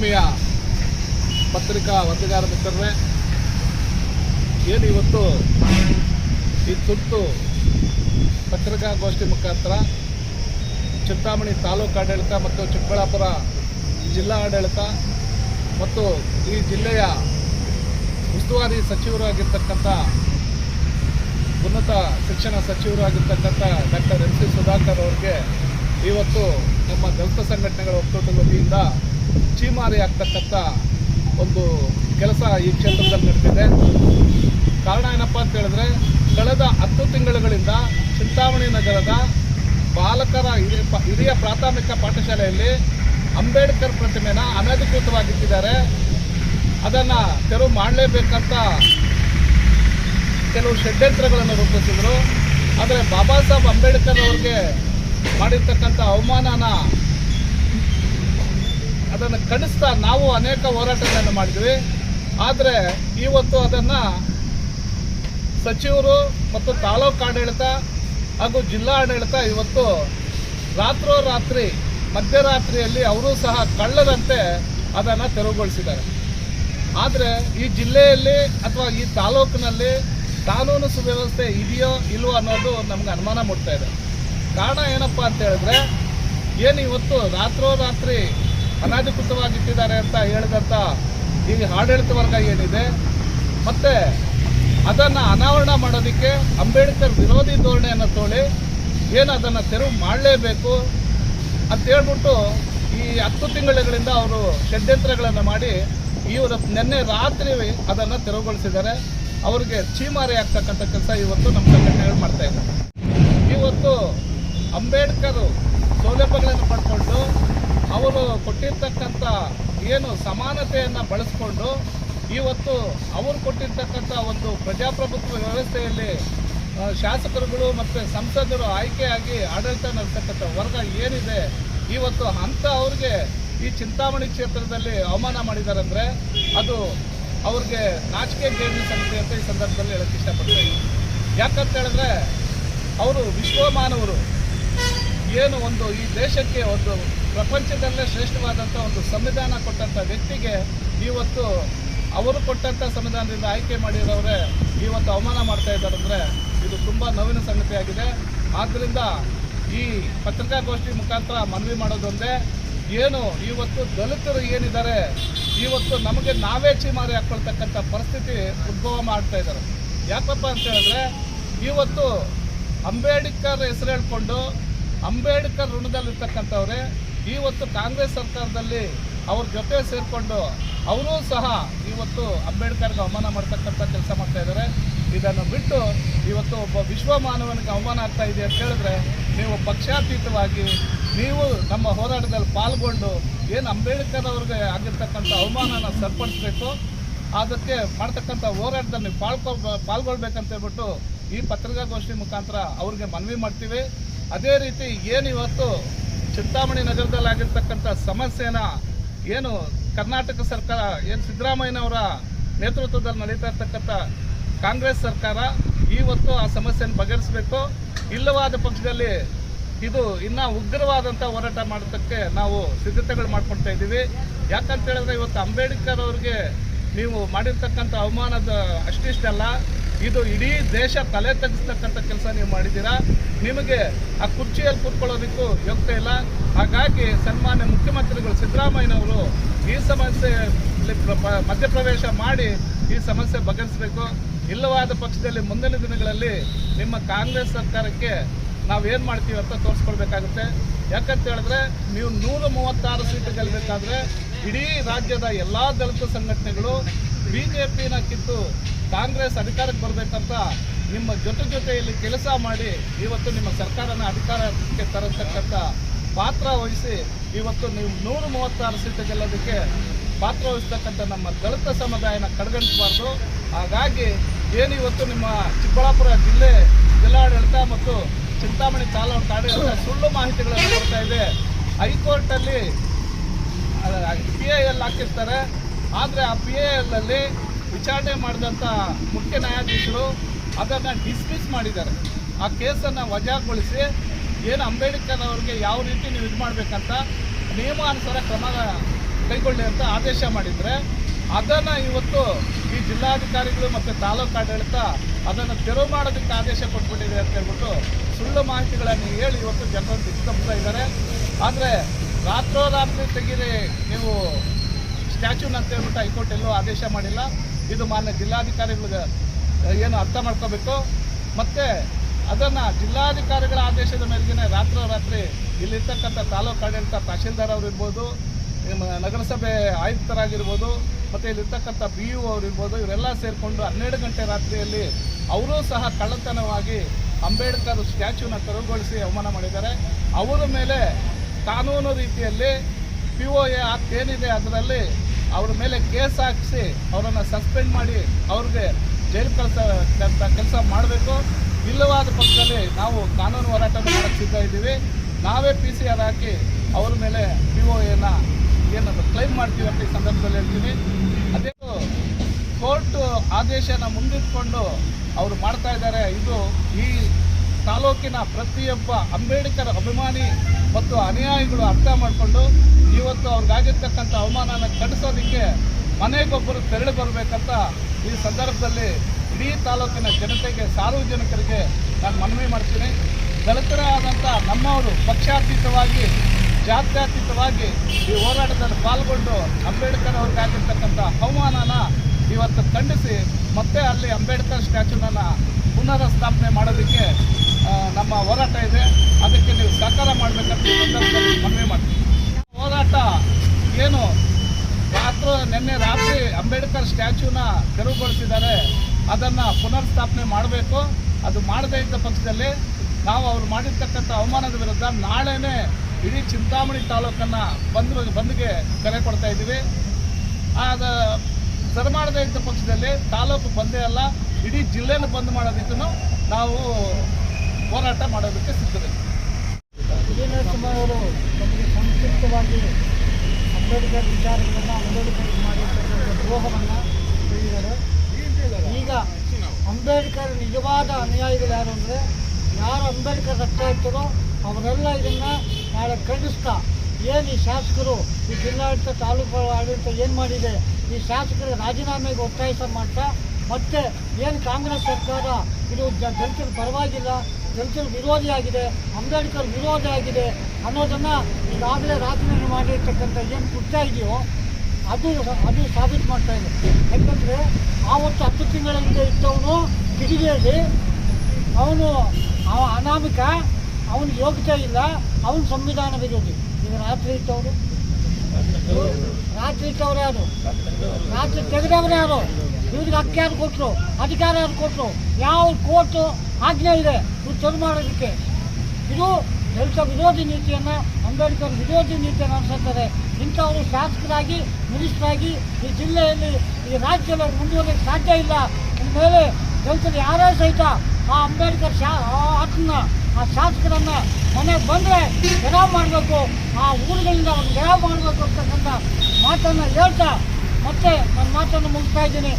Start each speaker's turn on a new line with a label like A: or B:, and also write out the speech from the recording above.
A: ಆತ್ಮೀಯ ಪತ್ರಿಕಾ ವರದಿಗಾರ ಮಿತ್ರರೇ ಏನು ಇವತ್ತು ಈ ತುರ್ತು ಪತ್ರಿಕಾಗೋಷ್ಠಿ ಮುಖಾಂತರ ಚಿಂತಾಮಣಿ ತಾಲೂಕು ಆಡಳಿತ ಮತ್ತು ಚಿಕ್ಕಬಳ್ಳಾಪುರ ಜಿಲ್ಲಾ ಆಡಳಿತ ಮತ್ತು ಈ ಜಿಲ್ಲೆಯ ಉಸ್ತುವಾರಿ ಸಚಿವರು ಆಗಿರ್ತಕ್ಕಂಥ ಉನ್ನತ ಶಿಕ್ಷಣ ಸಚಿವರು ಆಗಿರ್ತಕ್ಕಂಥ ಡಾಕ್ಟರ್ ಎಂ ಸಿ ಸುಧಾಕರ್ ಅವರಿಗೆ ಇವತ್ತು ನಮ್ಮ ದಲಿತ ಸಂಘಟನೆಗಳ ಒಕ್ಕೂಟದ ವತಿಯಿಂದ ಚೀಮಾರಿ ಆಗ್ತಕ್ಕಂಥ ಒಂದು ಕೆಲಸ ಈ ಕ್ಷೇತ್ರದಲ್ಲಿ ನಡೆದಿದೆ. ಕಾರಣ ಏನಪ್ಪ ಅಂತ ಹೇಳಿದ್ರೆ, ಕಳೆದ ಹತ್ತು ತಿಂಗಳುಗಳಿಂದ ಚಿಂತಾಮಣಿ ನಗರದ ಬಾಲಕರ ಹಿರಿಯ ಪ್ರಾಥಮಿಕ ಪಾಠಶಾಲೆಯಲ್ಲಿ ಅಂಬೇಡ್ಕರ್ ಪ್ರತಿಮೆನ ಅನಧಿಕೃತವಾಗಿಟ್ಟಿದ್ದಾರೆ. ಅದನ್ನು ತೆರವು ಮಾಡಲೇಬೇಕಂತ ಕೆಲವು ಷಡ್ಯಂತ್ರಗಳನ್ನು ರೂಪಿಸಿದರು. ಆದರೆ ಬಾಬಾ ಸಾಹೇಬ್ ಅಂಬೇಡ್ಕರ್ ಅವ್ರಿಗೆ ಮಾಡಿರ್ತಕ್ಕಂಥ ಅವಮಾನನ ಅದನ್ನು ಖಂಡಿಸ್ತಾ ನಾವು ಅನೇಕ ಹೋರಾಟಗಳನ್ನು ಮಾಡಿದ್ವಿ. ಆದರೆ ಇವತ್ತು ಅದನ್ನು ಸಚಿವರು ಮತ್ತು ತಾಲೂಕು ಆಡಳಿತ ಹಾಗೂ ಜಿಲ್ಲಾ ಆಡಳಿತ ಇವತ್ತು ರಾತ್ರೋರಾತ್ರಿ, ಮಧ್ಯರಾತ್ರಿಯಲ್ಲಿ ಅವರು ಸಹ ಕಳ್ಳದಂತೆ ಅದನ್ನು ತೆರವುಗೊಳಿಸಿದ್ದಾರೆ. ಆದರೆ ಈ ಜಿಲ್ಲೆಯಲ್ಲಿ ಅಥವಾ ಈ ತಾಲೂಕಿನಲ್ಲಿ ಕಾನೂನು ಸುವ್ಯವಸ್ಥೆ ಇದೆಯೋ ಇಲ್ವೋ ಅನ್ನೋದು ನಮ್ಗೆ ಅನುಮಾನ ಮೂಡ್ತಾ ಇದೆ. ಕಾರಣ ಏನಪ್ಪ ಅಂತ ಹೇಳಿದ್ರೆ, ಏನು ಇವತ್ತು ರಾತ್ರೋರಾತ್ರಿ ಅನಧಿಕೃತವಾಗಿಟ್ಟಿದ್ದಾರೆ ಅಂತ ಹೇಳಿದಂತ ಈ ಆಡಳಿತ ವರ್ಗ ಏನಿದೆ, ಮತ್ತೆ ಅದನ್ನು ಅನಾವರಣ ಮಾಡೋದಕ್ಕೆ ಅಂಬೇಡ್ಕರ್ ವಿರೋಧಿ ಧೋರಣೆಯನ್ನು ತೋಳಿ ಏನು ಅದನ್ನು ತೆರವು ಮಾಡಲೇಬೇಕು ಅಂತ ಹೇಳ್ಬಿಟ್ಟು ಈ ಹತ್ತು ತಿಂಗಳುಗಳಿಂದ ಅವರು ಷಡ್ಯಂತ್ರಗಳನ್ನು ಮಾಡಿ ಇವರು ನಿನ್ನೆ ರಾತ್ರಿ ಅದನ್ನು ತೆರವುಗೊಳಿಸಿದ್ದಾರೆ. ಅವರಿಗೆ ಚೀಮಾರಿ ಆಗ್ತಕ್ಕಂಥ ಕೆಲಸ ಇವತ್ತು ನಮ್ಮ ಸಂಘಟನೆಗಳು ಮಾಡ್ತಾ ಇದ್ದಾರೆ ಇವತ್ತು ಅಂಬೇಡ್ಕರ್ ಸೌಲಭ್ಯಗಳನ್ನು ಪಡ್ಕೊಂಡು ಅವರು ಕೊಟ್ಟಿರ್ತಕ್ಕಂಥ ಏನು ಸಮಾನತೆಯನ್ನು ಬಳಸ್ಕೊಂಡು ಇವತ್ತು ಅವರು ಕೊಟ್ಟಿರ್ತಕ್ಕಂಥ ಒಂದು ಪ್ರಜಾಪ್ರಭುತ್ವ ವ್ಯವಸ್ಥೆಯಲ್ಲಿ ಶಾಸಕರುಗಳು ಮತ್ತು ಸಂಸದರು ಆಯ್ಕೆಯಾಗಿ ಆಡಳಿತ ನಡೆಸ್ತಕ್ಕಂಥ ವರ್ಗ ಏನಿದೆ, ಇವತ್ತು ಅಂಥ ಅವ್ರಿಗೆ ಈ ಚಿಂತಾಮಣಿ ಕ್ಷೇತ್ರದಲ್ಲಿ ಅವಮಾನ ಮಾಡಿದ್ದಾರೆ ಅಂದರೆ ಅದು ಅವ್ರಿಗೆ ನಾಚಿಕೆ ಗೇಣಿ ಸಂಗತಿ ಅಂತ ಈ ಸಂದರ್ಭದಲ್ಲಿ ಹೇಳಕ್ಕೆ ಇಷ್ಟಪಡ್ತೀನಿ. ಯಾಕಂತ ಹೇಳಿದ್ರೆ ಅವರು ವಿಶ್ವಮಾನವರು. ಏನು ಒಂದು ಈ ದೇಶಕ್ಕೆ ಒಂದು ಪ್ರಪಂಚದಲ್ಲೇ ಶ್ರೇಷ್ಠವಾದಂಥ ಒಂದು ಸಂವಿಧಾನ ಕೊಟ್ಟಂಥ ವ್ಯಕ್ತಿಗೆ ಇವತ್ತು ಅವರು ಕೊಟ್ಟಂಥ ಸಂವಿಧಾನದಿಂದ ಆಯ್ಕೆ ಮಾಡಿರೋರೆ ಇವತ್ತು ಅವಮಾನ ಮಾಡ್ತಾ ಇದ್ದಾರೆ ಅಂದರೆ ಇದು ತುಂಬ ನೋವಿನ ಸಂಗತಿಯಾಗಿದೆ. ಆದ್ದರಿಂದ ಈ ಪತ್ರಿಕಾಗೋಷ್ಠಿ ಮುಖಾಂತರ ಮನವಿ ಮಾಡೋದೊಂದೇ ಏನು ಇವತ್ತು ದಲಿತರು ಏನಿದ್ದಾರೆ, ಇವತ್ತು ನಮಗೆ ನಾವೇ ಚೀಮಾರಿ ಹಾಕ್ಕೊಳ್ತಕ್ಕಂಥ ಪರಿಸ್ಥಿತಿ ಉದ್ಭವ ಮಾಡ್ತಾ ಇದ್ದಾರೆ. ಯಾಕಪ್ಪ ಅಂತ ಹೇಳಿದ್ರೆ ಇವತ್ತು ಅಂಬೇಡ್ಕರ್ ಹೆಸರು ಹೇಳ್ಕೊಂಡು ಅಂಬೇಡ್ಕರ್ ಋಣದಲ್ಲಿರ್ತಕ್ಕಂಥವ್ರೆ ಇವತ್ತು ಕಾಂಗ್ರೆಸ್ ಸರ್ಕಾರದಲ್ಲಿ ಅವ್ರ ಜೊತೆ ಸೇರಿಕೊಂಡು ಅವರೂ ಸಹ ಇವತ್ತು ಅಂಬೇಡ್ಕರ್ಗೆ ಅವಮಾನ ಮಾಡ್ತಕ್ಕಂಥ ಕೆಲಸ ಮಾಡ್ತಾ ಇದ್ದಾರೆ. ಇದನ್ನು ಬಿಟ್ಟು ಇವತ್ತು ಒಬ್ಬ ವಿಶ್ವ ಮಾನವನಿಗೆ ಅವಮಾನ ಆಗ್ತಾ ಇದೆ ಅಂತ ಹೇಳಿದ್ರೆ ನೀವು ಪಕ್ಷಾತೀತವಾಗಿ ನೀವು ನಮ್ಮ ಹೋರಾಟದಲ್ಲಿ ಪಾಲ್ಗೊಂಡು ಏನು ಅಂಬೇಡ್ಕರ್ ಅವ್ರಿಗೆ ಆಗಿರ್ತಕ್ಕಂಥ ಅವಮಾನನ ಸರಿಪಡಿಸ್ಬೇಕು, ಅದಕ್ಕೆ ಮಾಡ್ತಕ್ಕಂಥ ಹೋರಾಟದಲ್ಲಿ ಪಾಲ್ಕೊ, ಪಾಲ್ಗೊಳ್ಬೇಕಂತ ಹೇಳ್ಬಿಟ್ಟು ಈ ಪತ್ರಿಕಾಗೋಷ್ಠಿ ಮುಖಾಂತರ ಅವ್ರಿಗೆ ಮನವಿ ಮಾಡ್ತೀವಿ. ಅದೇ ರೀತಿ ಏನು ಇವತ್ತು ಚಿಂತಾಮಣಿ ನಗರದಲ್ಲಿ ಆಗಿರ್ತಕ್ಕಂಥ ಸಮಸ್ಯೆನ ಏನು ಕರ್ನಾಟಕ ಸರ್ಕಾರ, ಏನು ಸಿದ್ದರಾಮಯ್ಯನವರ ನೇತೃತ್ವದಲ್ಲಿ ನಡೀತಾ ಇರ್ತಕ್ಕಂಥ ಕಾಂಗ್ರೆಸ್ ಸರ್ಕಾರ ಇವತ್ತು ಆ ಸಮಸ್ಯೆಯನ್ನು ಬಗೆಹರಿಸಬೇಕು. ಇಲ್ಲವಾದ ಪಕ್ಷದಲ್ಲಿ ಇದು ಇನ್ನೂ ಉಗ್ರವಾದಂಥ ಹೋರಾಟ ಮಾಡೋದಕ್ಕೆ ನಾವು ಸಿದ್ಧತೆಗಳು ಮಾಡ್ಕೊಳ್ತಾ ಇದ್ದೀವಿ. ಯಾಕಂತ ಹೇಳಿದ್ರೆ ಇವತ್ತು ಅಂಬೇಡ್ಕರ್ ಅವ್ರಿಗೆ ನೀವು ಮಾಡಿರ್ತಕ್ಕಂಥ ಅವಮಾನದ ಅಷ್ಟಿಷ್ಟಲ್ಲ. ಇದು ಇಡೀ ದೇಶ ತಲೆ ತಗ್ಗಿಸ್ತಕ್ಕಂಥ ಕೆಲಸ ನೀವು ಮಾಡಿದ್ದೀರಾ? ನಿಮಗೆ ಆ ಕುರ್ಚಿಯಲ್ಲಿ ಕೂತ್ಕೊಳ್ಳೋದಕ್ಕೂ ಯೋಗ್ಯತೆ ಇಲ್ಲ. ಹಾಗಾಗಿ ಸನ್ಮಾನ್ಯ ಮುಖ್ಯಮಂತ್ರಿಗಳು ಸಿದ್ದರಾಮಯ್ಯನವರು ಈ ಸಮಸ್ಯೆ ಪ್ರ- ಮಧ್ಯಪ್ರವೇಶ ಮಾಡಿ ಈ ಸಮಸ್ಯೆ ಬಗೆಹರಿಸಬೇಕು. ಇಲ್ಲವಾದ ಪಕ್ಷದಲ್ಲಿ ಮುಂದಿನ ದಿನಗಳಲ್ಲಿ ನಿಮ್ಮ ಕಾಂಗ್ರೆಸ್ ಸರ್ಕಾರಕ್ಕೆ ನಾವೇನು ಮಾಡ್ತೀವಿ ಅಂತ ತೋರಿಸ್ಕೊಳ್ಬೇಕಾಗುತ್ತೆ. ಯಾಕಂತ ಹೇಳಿದ್ರೆ ನೀವು ನೂರ ಮೂವತ್ತಾರು ಸೀಟು ಗೆಲ್ಲಬೇಕಾದ್ರೆ ಇಡೀ ರಾಜ್ಯದ ಎಲ್ಲ ದಲಿತ ಸಂಘಟನೆಗಳು ಬಿ ಜೆ ಪಿನ ಕಿತ್ತು ಕಾಂಗ್ರೆಸ್ ಅಧಿಕಾರಕ್ಕೆ ಬರಬೇಕಂತ ನಿಮ್ಮ ಜೊತೆ ಜೊತೆಯಲ್ಲಿ ಕೆಲಸ ಮಾಡಿ ಇವತ್ತು ನಿಮ್ಮ ಸರ್ಕಾರನ ಅಧಿಕಾರಕ್ಕೆ ತರತಕ್ಕಂಥ ಪಾತ್ರ ವಹಿಸಿ ಇವತ್ತು ನೀವು ನೂರ ಮೂವತ್ತಾರು ಸೀಟು ಗೆಲ್ಲೋದಕ್ಕೆ ಪಾತ್ರ ವಹಿಸ್ತಕ್ಕಂಥ ನಮ್ಮ ದಲಿತ ಸಮುದಾಯನ ಕಡೆಗಣಿಸಬಾರ್ದು ಹಾಗಾಗಿ ಏನು ಇವತ್ತು ನಿಮ್ಮ ಚಿಕ್ಕಬಳ್ಳಾಪುರ ಜಿಲ್ಲೆ ಜಿಲ್ಲಾಡಳಿತ ಮತ್ತು ಚಿಂತಾಮಣಿ ತಾಲೂಕು ಆಡಳಿತ ಸುಳ್ಳು ಮಾಹಿತಿಗಳನ್ನು ಕೊಡ್ತಾ ಇದೆ. ಹೈಕೋರ್ಟಲ್ಲಿ ಪಿ ಎ ಎಲ್ ಹಾಕಿರ್ತಾರೆ. ಆದರೆ ಆ ಪಿ ಎ ಎಲ್ಲಲ್ಲಿ ವಿಚಾರಣೆ ಮಾಡಿದಂಥ ಮುಖ್ಯ ನ್ಯಾಯಾಧೀಶರು ಅದನ್ನು ಡಿಸ್ಮಿಸ್ ಮಾಡಿದ್ದಾರೆ. ಆ ಕೇಸನ್ನು ವಜಾಗೊಳಿಸಿ ಏನು ಅಂಬೇಡ್ಕರ್ ಅವ್ರಿಗೆ ಯಾವ ರೀತಿ ನೀವು ಇದು ಮಾಡಬೇಕಂತ ನಿಯಮಾನುಸಾರ ಕ್ರಮ ಕೈಗೊಳ್ಳಿ ಅಂತ ಆದೇಶ ಮಾಡಿದರೆ ಅದನ್ನು ಇವತ್ತು ಈ ಜಿಲ್ಲಾಧಿಕಾರಿಗಳು ಮತ್ತು ತಾಲೂಕು ಆಡಳಿತ ಅದನ್ನು ತೆರವು ಮಾಡೋದಕ್ಕೆ ಆದೇಶ ಕೊಟ್ಬಿಟ್ಟಿದೆ ಅಂತ ಹೇಳ್ಬಿಟ್ಟು ಸುಳ್ಳು ಮಾಹಿತಿಗಳನ್ನು ಹೇಳಿ ಇವತ್ತು ಜನರನ್ನು ದಿಕ್ಕಿಸ್ತಾ ಇದ್ದಾರೆ. ಆದರೆ ರಾತ್ರೋರಾತ್ರಿ ತೆಗೀರಿ ನೀವು ಸ್ಟ್ಯಾಚ್ಯೂನ ಅಂತ ಹೇಳ್ಬಿಟ್ಟು ಹೈಕೋರ್ಟ್ ಎಲ್ಲೂ ಆದೇಶ ಮಾಡಿಲ್ಲ. ಇದು ಮಾನ್ಯ ಜಿಲ್ಲಾಧಿಕಾರಿಗಳಿಗೆ ಏನು ಅರ್ಥ ಮಾಡ್ಕೋಬೇಕು? ಮತ್ತು ಅದನ್ನು ಜಿಲ್ಲಾಧಿಕಾರಿಗಳ ಆದೇಶದ ಮೇರೆಗೆ ರಾತ್ರೋರಾತ್ರಿ ಇಲ್ಲಿರ್ತಕ್ಕಂಥ ತಾಲೂಕು ಆಡಳಿತ ತಹಶೀಲ್ದಾರ್ ಅವರಿರ್ಬೋದು ನಗರಸಭೆ ಆಯುಕ್ತರಾಗಿರ್ಬೋದು, ಮತ್ತು ಇಲ್ಲಿರ್ತಕ್ಕಂಥ ಬಿ ಯು ಅವರು ಇರ್ಬೋದು, ಇವರೆಲ್ಲ ಸೇರಿಕೊಂಡು ಹನ್ನೆರಡು ಗಂಟೆ ರಾತ್ರಿಯಲ್ಲಿ ಅವರೂ ಸಹ ಕಳ್ಳತನವಾಗಿ ಅಂಬೇಡ್ಕರ್ ಸ್ಟ್ಯಾಚ್ಯೂನ ತೆರವುಗೊಳಿಸಿ ಅವಮಾನ ಮಾಡಿದ್ದಾರೆ. ಅವರ ಮೇಲೆ ಕಾನೂನು ರೀತಿಯಲ್ಲಿ ಪಿ ಒ ಎ ಆಕ್ಟ್ ಏನಿದೆ ಅದರಲ್ಲಿ ಅವ್ರ ಮೇಲೆ ಕೇಸ್ ಹಾಕಿಸಿ ಅವರನ್ನು ಸಸ್ಪೆಂಡ್ ಮಾಡಿ ಅವ್ರಿಗೆ ಜೈಲು ಕಳಿಸ ಕೆಲಸ ಮಾಡಬೇಕು. ಇಲ್ಲವಾದ ಪಕ್ಷದಲ್ಲಿ ನಾವು ಕಾನೂನು ಹೋರಾಟ ಮಾಡಕ್ಕೆ ಸಿದ್ಧ ಇದ್ದೀವಿ. ನಾವೇ ಪಿ ಸಿ ಆರ್ ಹಾಕಿ ಅವ್ರ ಮೇಲೆ ಪಿ ಒ ಎನ ಏನದು ಕ್ಲೈಮ್ ಮಾಡ್ತೀವಿ ಅಂತ ಈ ಸಂದರ್ಭದಲ್ಲಿ ಹೇಳ್ತೀವಿ ಅದೇ ಕೋರ್ಟ್ ಆದೇಶನ ಮುಂದಿಟ್ಕೊಂಡು ಅವರು ಮಾಡ್ತಾ ಇದ್ದಾರೆ. ಇದು ಈ ತಾಲೂಕಿನ ಪ್ರತಿಯೊಬ್ಬ ಅಂಬೇಡ್ಕರ್ ಅಭಿಮಾನಿ ಮತ್ತು ಅನುಯಾಯಿಗಳು ಅರ್ಥ ಮಾಡಿಕೊಂಡು ಇವತ್ತು ಅವ್ರಿಗಾಗಿರ್ತಕ್ಕಂಥ ಅವಮಾನನ ಖಂಡಿಸೋದಕ್ಕೆ ಮನೆಗೊಬ್ಬರು ತೆರಳಿ ಬರಬೇಕಂತ ಈ ಸಂದರ್ಭದಲ್ಲಿ ಇಡೀ ತಾಲೂಕಿನ ಜನತೆಗೆ, ಸಾರ್ವಜನಿಕರಿಗೆ ನಾನು ಮನವಿ ಮಾಡ್ತೀನಿ. ದಲಿತರಾದಂಥ ನಮ್ಮವರು ಪಕ್ಷಾತೀತವಾಗಿ, ಜಾತ್ಯಾತೀತವಾಗಿ ಈ ಹೋರಾಟದಲ್ಲಿ ಪಾಲ್ಗೊಂಡು ಅಂಬೇಡ್ಕರ್ ಅವ್ರಿಗಾಗಿರ್ತಕ್ಕಂಥ ಅವಮಾನನ ಇವತ್ತು ಖಂಡಿಸಿ ಮತ್ತೆ ಅಲ್ಲಿ ಅಂಬೇಡ್ಕರ್ ಸ್ಟ್ಯಾಚ್ಯೂನನ್ನು ಪುನರ್ ಸ್ಥಾಪನೆ ಮಾಡೋದಕ್ಕೆ ನಮ್ಮ ಹೋರಾಟ ಇದೆ. ಅದಕ್ಕೆ ನೀವು ಸಹಕಾರ ಮಾಡಬೇಕಂತ ಮನವಿ ಮಾಡ್ತೀವಿ ಹೋರಾಟ ಏನು? ರಾತ್ರಿ ನಿನ್ನೆ ರಾತ್ರಿ ಅಂಬೇಡ್ಕರ್ ಸ್ಟ್ಯಾಚ್ಯೂನ ತೆರವುಗೊಳಿಸಿದ್ದಾರೆ ಅದನ್ನು ಪುನರ್ ಸ್ಥಾಪನೆ ಮಾಡಬೇಕು. ಅದು ಮಾಡದೇ ಇದ್ದ ಪಕ್ಷದಲ್ಲಿ ನಾವು ಅವ್ರು ಮಾಡಿರ್ತಕ್ಕಂಥ ಅವಮಾನದ ವಿರುದ್ಧ ನಾಳೆನೇ ಇಡೀ ಚಿಂತಾಮಣಿ ತಾಲೂಕನ್ನು ಬಂದ್ ಬಂದ್ಗೆ ಕರೆ ಕೊಡ್ತಾ ಇದ್ದೀವಿ. ಆದ ಸರಿ ಮಾಡದೇ ಇದ್ದ ಪಕ್ಷದಲ್ಲಿ ತಾಲೂಕು ಬಂದೇ ಅಲ್ಲ, ಇಡೀ ಜಿಲ್ಲೆಯನ್ನು ಬಂದ್ ಮಾಡೋದಕ್ಕೂ ನಾವು ಹೋರಾಟ ಮಾಡೋದಕ್ಕೆ
B: ಸಿಗ್ತದೆ. ಅವರು ನಮಗೆ ಸಂಕ್ಷಿಪ್ತವಾಗಿ ಅಂಬೇಡ್ಕರ್ ವಿಚಾರಗಳನ್ನು ಅಂಬೇಡ್ಕರ್ ಮಾಡಿರ್ತಕ್ಕಂಥ ದ್ರೋಹವನ್ನು ಹೇಳಿದ್ದಾರೆ. ಈಗ ಅಂಬೇಡ್ಕರ್ ನಿಜವಾದ ಅನುಯಾಯಿಗಳು ಯಾರು ಅಂದರೆ, ಯಾರು ಅಂಬೇಡ್ಕರ್ ರಕ್ತ ಇರ್ತಾರೋ ಅವರೆಲ್ಲ ಇದನ್ನು ನಾಳೆ ಖಂಡಿಸ್ತಾ ಏನು ಈ ಶಾಸಕರು, ಈ ಜಿಲ್ಲಾಡಳಿತ ತಾಲೂಕು ಆಡಳಿತ ಏನು ಮಾಡಿದೆ, ಈ ಶಾಸಕರ ರಾಜೀನಾಮೆಗೆ ಒತ್ತಾಯಿಸ ಮಾಡ್ತಾ ಮತ್ತೆ ಏನು ಕಾಂಗ್ರೆಸ್ ಸರ್ಕಾರ ಇದು ದಲಿತರ ಪರವಾಗಿಲ್ಲ ವಿರೋಧಿ ವಿರೋಧಿಯಾಗಿದೆ ಅಂಬೇಡ್ಕರ್ ವಿರೋಧಿ ಆಗಿದೆ ಅನ್ನೋದನ್ನು ಈಗಾಗಲೇ ರಾಜೀನಾಮೆ ಮಾಡಿರ್ತಕ್ಕಂಥ ಏನು ಕೃತ್ಯ ಇದೆಯೋ ಅದು ಅದು ಸಾಬೀತು ಮಾಡ್ತಾ ಇದೆ. ಯಾಕಂದರೆ ಆವತ್ತು ಹತ್ತು ತಿಂಗಳ ಹಿಂದೆ ಇದ್ದವನು ಕಿಡಿಗೆಯಲ್ಲಿ ಅವನು ಅವ ಅನಾಮಿಕ, ಅವನು ಯೋಗ್ಯತೆ ಇಲ್ಲ, ಅವನು ಸಂವಿಧಾನ ವಿರೋಧಿ. ಈಗ ರಾತ್ರಿ ಇದ್ದವರು ರಾತ್ರಿ ಇಟ್ಟವ್ರು ಯಾರು? ರಾತ್ರಿ ತೆಗೆದವ್ರು ಯಾರು? ಇವ್ರಿಗೆ ಹಕ್ಕಿ ಯಾರು ಕೊಟ್ಟರು ಅಧಿಕಾರ ಯಾರು ಕೊಟ್ಟರು ಯಾವ ಕೋರ್ಟು ಆಜ್ಞೆ ಇದೆ, ಇವ್ರು ತೆರವು ಮಾಡೋದಕ್ಕೆ. ಇದು ದಲಿತ ವಿರೋಧಿ ನೀತಿಯನ್ನು, ಅಂಬೇಡ್ಕರ್ ವಿರೋಧಿ ನೀತಿಯನ್ನು ಅನುಸರಿಸ್ತಾರೆ ಇಂಥವರು ಶಾಸಕರಾಗಿ, ಮಿನಿಸ್ಟ್ರಾಗಿ ಈ ಜಿಲ್ಲೆಯಲ್ಲಿ, ಈ ರಾಜ್ಯದಲ್ಲಿ ಮುಂದುವರಿಯಕ್ಕೆ ಸಾಧ್ಯ ಇಲ್ಲ. ಮೇಲೆ ದಲಿತರು ಯಾರೇ ಸಹಿತ ಆ ಅಂಬೇಡ್ಕರ್ ಶಾ, ಆ ಆತನ ಆ ಶಾಸಕರನ್ನು ಮನೆಗೆ ಬಂದರೆ ಗೆರಾವ್ ಮಾಡಬೇಕು, ಆ ಊರುಗಳಿಂದ ಅವ್ರು ಗೆರಾವ್ ಮಾಡಬೇಕು ಅಂತಕ್ಕಂಥ ಮಾತನ್ನು ಹೇಳ್ತಾ ಮತ್ತೆ ನನ್ನ ಮಾತನ್ನು ಮುಗಿಸ್ತಾ ಇದ್ದೀನಿ.